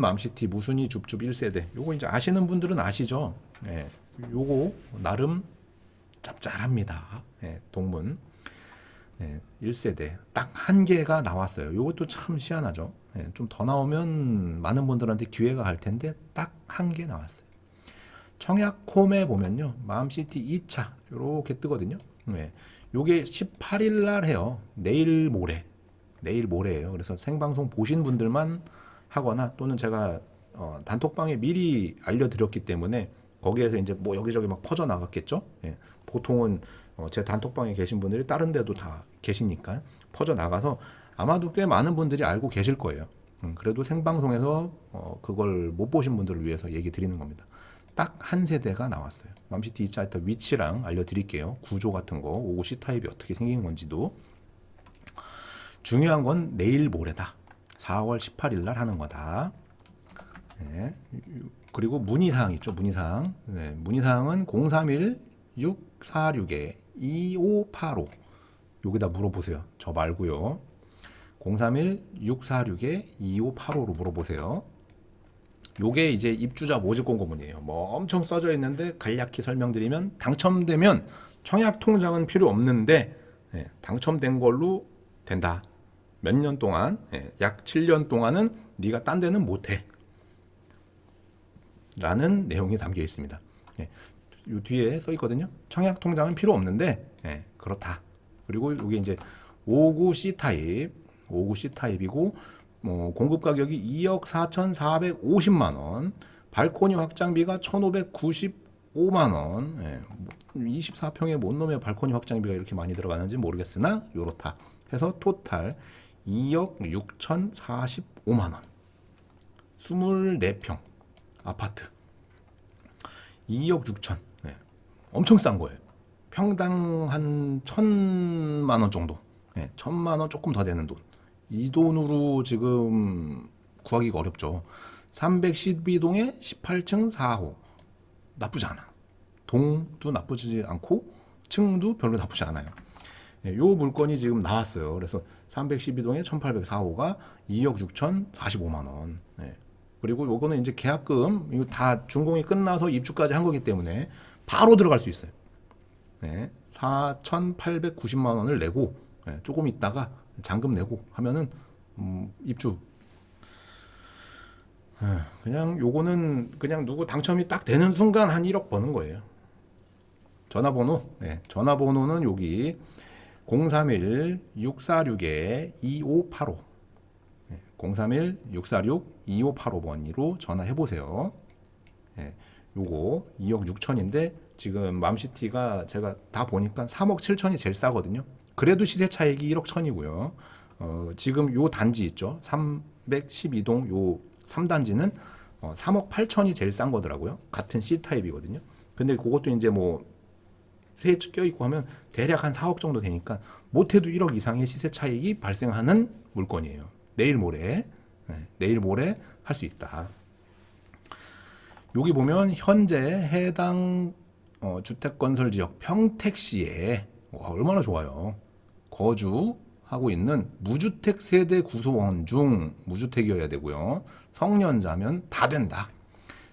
동문 맘시티 무순이 줍줍 1세대. 요거 이제 아시는 분들은 아시죠? 예. 요거 나름 짭짤합니다. 예, 동문. 예, 1세대 딱 한 개가 나왔어요. 요것도 참 희한하죠. 예, 좀 더 나오면 많은 분들한테 기회가 갈 텐데 딱 한 개 나왔어요. 청약홈에 보면요. 맘시티 2차 요렇게 뜨거든요. 예. 요게 18일 날 해요. 내일 모레. 내일 모레예요. 그래서 생방송 보신 분들만 하거나 또는 제가 어, 단톡방에 미리 알려드렸기 때문에 거기에서 이제 뭐 여기저기 막 퍼져 나갔겠죠. 예. 보통은 어, 제 단톡방에 계신 분들이 다른 데도 다 계시니까 퍼져 나가서 아마도 꽤 많은 분들이 알고 계실 거예요. 음, 그래도 생방송에서 어, 그걸 못 보신 분들을 위해서 얘기 드리는 겁니다. 딱 한 세대가 나왔어요. 맘시티 2차 일단 위치랑 알려드릴게요. 구조 같은 거, 오고 C 타입이 어떻게 생긴 건지도. 중요한 건 내일 모레다. 4월 18일 날 하는 거다. 네. 그리고 문의사항 있죠. 문의사항. 네. 문의사항은 031 646에 2585. 여기다 물어보세요. 저 말고요. 031 646에 2585로 물어보세요. 요게 이제 입주자 모집 공고문이에요. 뭐 엄청 써져 있는데 간략히 설명드리면 당첨되면 청약 통장은 필요 없는데 예, 당첨된 걸로 된다. 몇 년 동안 예, 약 7년 동안은 네가 딴 데는 못 해. 라는 내용이 담겨 있습니다. 예, 요 뒤에 써 있거든요. 청약 통장은 필요 없는데 예, 그렇다. 그리고 이게 이제 59 C 타입, 59 C 타입이고 뭐 공급 가격이 2억 4,450만 원, 발코니 확장비가 1,595만 원. 예, 24평에 뭔 놈의 발코니 확장비가 이렇게 많이 들어가는지 모르겠으나 요렇다. 해서 토탈 2억 6,045만 원. 24평 아파트. 2억 6천. 네. 엄청 싼 거예요. 평당 한 천만 원 정도. 네, 천만 원 조금 더 되는 돈. 이 돈으로 지금 구하기가 어렵죠. 312동에 18층 4호. 나쁘지 않아. 동도 나쁘지 않고 층도 별로 나쁘지 않아요. 예, 요 물건이 지금 나왔어요. 그래서 312동에 1804호가 2억 6천 45만 원. 예. 그리고 요거는 이제 계약금 이거 다 준공이 끝나서 입주까지 한 거기 때문에 바로 들어갈 수 있어요. 네, 4,890만 원을 내고 예, 조금 있다가 잔금 내고 하면은 음, 입주. 예, 그냥 요거는 그냥 누구 당첨이 딱 되는 순간 한 1억 버는 거예요. 전화번호, 예, 전화번호는 여기 031-646-2585. 031-646-2585번으로 전화해 보세요. 예, 요거 2억 6천인데 지금 맘시티가 제가 다 보니까 3억 7천이 제일 싸거든요. 그래도 시세 차익이 1억 천이고요. 어, 지금 요 단지 있죠. 312동 요 3단지는 어, 3억 8천이 제일 싼 거더라고요. 같은 C 타입이거든요. 근데 그것도 이제 뭐 세에 껴 있고 하면 대략 한 4억 정도 되니까 못해도 1억 이상의 시세 차익이 발생하는 물건이에요. 내일 모레 네, 내일 모레 할 수 있다. 여기 보면 현재 해당 어, 주택건설 지역 평택시에 와, 얼마나 좋아요. 거주하고 있는 무주택 세대 구소원 중 무주택이어야 되고요. 성년자면 다 된다.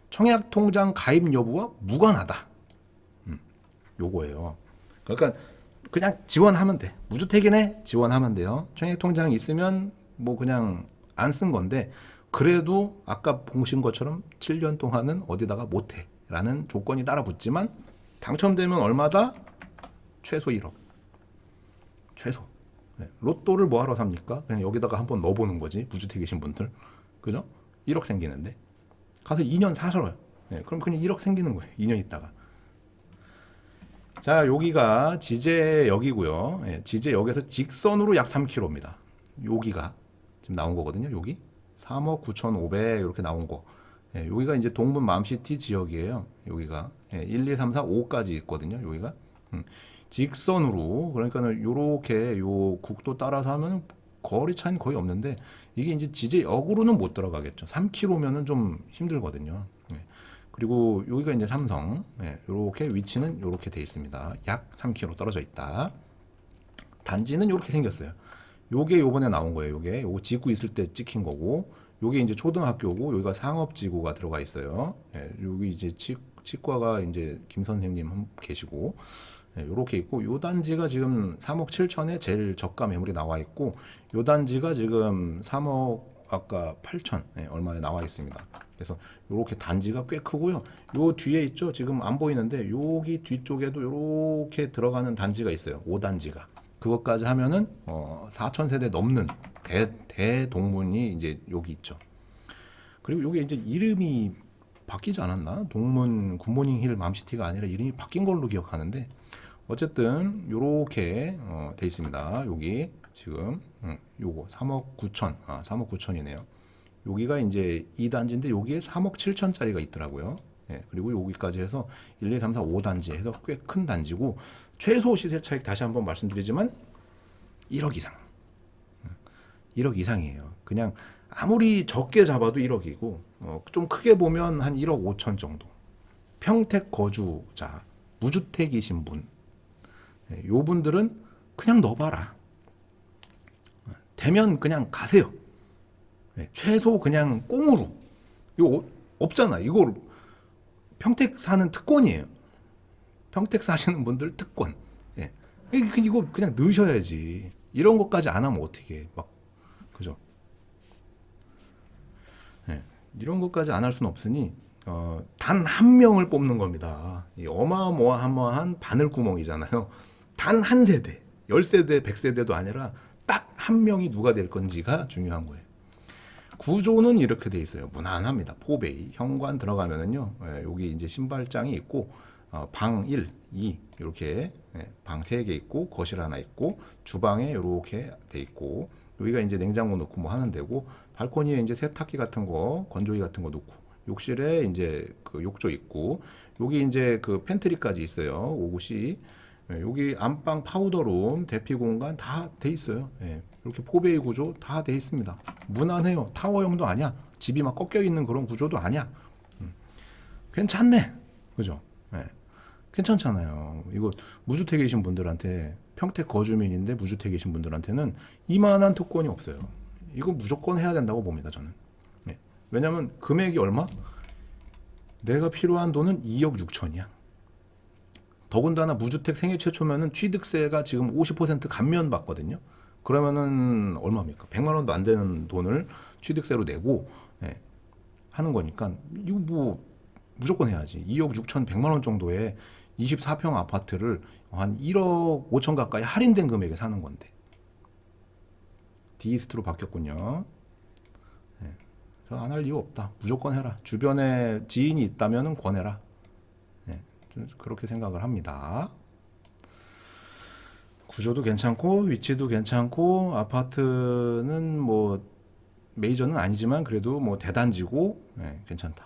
청약통장 가입 여부와 무관하다. 음, 요거예요. 그러니까 그냥 지원하면 돼. 무주택이네 지원하면 돼요. 청약 통장 있으면 뭐 그냥 안 쓴 건데 그래도 아까 보신 것처럼 7년 동안은 어디다가 못해 라는 조건이 따라 붙지만 당첨되면 얼마다? 최소 1억 최소 네. 로또를 뭐하러 삽니까? 그냥 여기다가 한번 넣어보는 거지 무주택 계신 분들 그죠? 1억 생기는데 가서 2년 사셔요 네. 그럼 그냥 1억 생기는 거예요 2년 있다가 자 여기가 지제역이고요 예, 지제역에서 직선으로 약 3km입니다 여기가 지금 나온 거거든요. 여기 3억 9,500 이렇게 나온 거. 예, 여기가 이제 동문 맘시티 지역이에요. 여기가 예, 1, 2, 3, 4, 5까지 있거든요. 여기가 음, 직선으로 그러니까는 요렇게 요 국도 따라서 하면 거리 차이는 거의 없는데 이게 이제 지제역으로는 못 들어가겠죠. 3km면은 좀 힘들거든요. 예. 그리고 여기가 이제 삼성 예, 요렇게 위치는 요렇게 돼 있습니다. 약 3km 떨어져 있다. 단지는 요렇게 생겼어요. 요게 요번에 나온 거예요. 요게 요거 지구 있을 때 찍힌 거고 요게 이제 초등학교고 여기가 상업지구가 들어가 있어요. 예, 여기 이제 치, 치과가 이제 김 선생님 한- 계시고 예, 요렇게 있고 요 단지가 지금 3억 7천에 제일 저가 매물이 나와 있고 요 단지가 지금 3억 아까 8천 예, 얼마에 나와 있습니다. 그래서 요렇게 단지가 꽤 크고요. 요 뒤에 있죠. 지금 안 보이는데 여기 뒤쪽에도 요렇게 들어가는 단지가 있어요. 5단지가. 그것까지 하면은 어 4천 세대 넘는 대 대동문이 이제 여기 있죠. 그리고 요게 이제 이름이 바뀌지 않았나? 동문 굿모닝 힐 맘시티가 아니라 이름이 바뀐 걸로 기억하는데 어쨌든 요렇게 어, 돼 있습니다. 여기 지금 음, 요거 3억 9천 아 3억 9천이네요. 여기가 이제 2단지인데 여기에 3억 7천짜리가 있더라고요. 예, 그리고 여기까지 해서 1, 2, 3, 4, 5단지 해서 꽤 큰 단지고 최소 시세 차익 다시 한번 말씀드리지만 1억 이상. 1억 이상이에요. 그냥 아무리 적게 잡아도 1억이고 어, 좀 크게 보면 한 1억 5천 정도. 평택 거주자, 무주택이신 분, 예, 요 분들은 그냥 넣어봐라. 어, 되면 그냥 가세요. 예, 최소 그냥 꽁으로. 이거 어- 없잖아. 이거 평택 사는 특권이에요. 평택 사시는 분들 특권. 예. 이- 그- 이거 그냥 넣으셔야지. 이런 것까지 안 하면 어떻게 해. 막 그죠? 예. 이런 것까지 안 할 수는 없으니 어, 단 한 명을 뽑는 겁니다. 이 어마어마한 바늘 구멍이잖아요. 단 한 세대, 열 세대, 백 세대도 아니라 딱 한 명이 누가 될 건지가 중요한 거예요. 구조는 이렇게 돼 있어요. 무난합니다. 포베이 현관 들어가면은요. 예, 여기 이제 신발장이 있고 어, 방 1, 2 이렇게 예, 방 3개 있고 거실 하나 있고 주방에 이렇게 돼 있고 여기가 이제 냉장고 넣고 뭐 하는 데고 발코니에 이제 세탁기 같은 거 건조기 같은 거 놓고 욕실에 이제 그 욕조 있고 여기 이제 그 팬트리까지 있어요. 5구씨 예, 여기 안방 파우더룸 대피 공간 다 돼 있어요. 예, 이렇게 포베이 구조 다 돼 있습니다. 무난해요. 타워형도 아니야. 집이 막 꺾여 있는 그런 구조도 아니야. 음. 괜찮네. 그죠? 예. 괜찮잖아요. 이거 무주택에 계신 분들한테 평택 거주민인데 무주택에 계신 분들한테는 이만한 특권이 없어요. 이거 무조건 해야 된다고 봅니다. 저는. 예. 왜냐하면 금액이 얼마? 내가 필요한 돈은 2억 6천이야. 더군다나 무주택 생애 최초면은 취득세가 지금 50% 감면 받거든요. 그러면은 얼마입니까? 100만 원도 안 되는 돈을 취득세로 내고 예, 하는 거니까 이거 뭐 무조건 해야지. 2억 6천 100만 원 정도의 24평 아파트를 한 1억 5천 가까이 할인된 금액에 사는 건데. 디이스트로 바뀌었군요. 예, 저안 할 이유 없다. 무조건 해라. 주변에 지인이 있다면 권해라. 그렇게 생각을 합니다. 구조도 괜찮고 위치도 괜찮고 아파트는 뭐 메이저는 아니지만 그래도 뭐 대단지고 예, 괜찮다.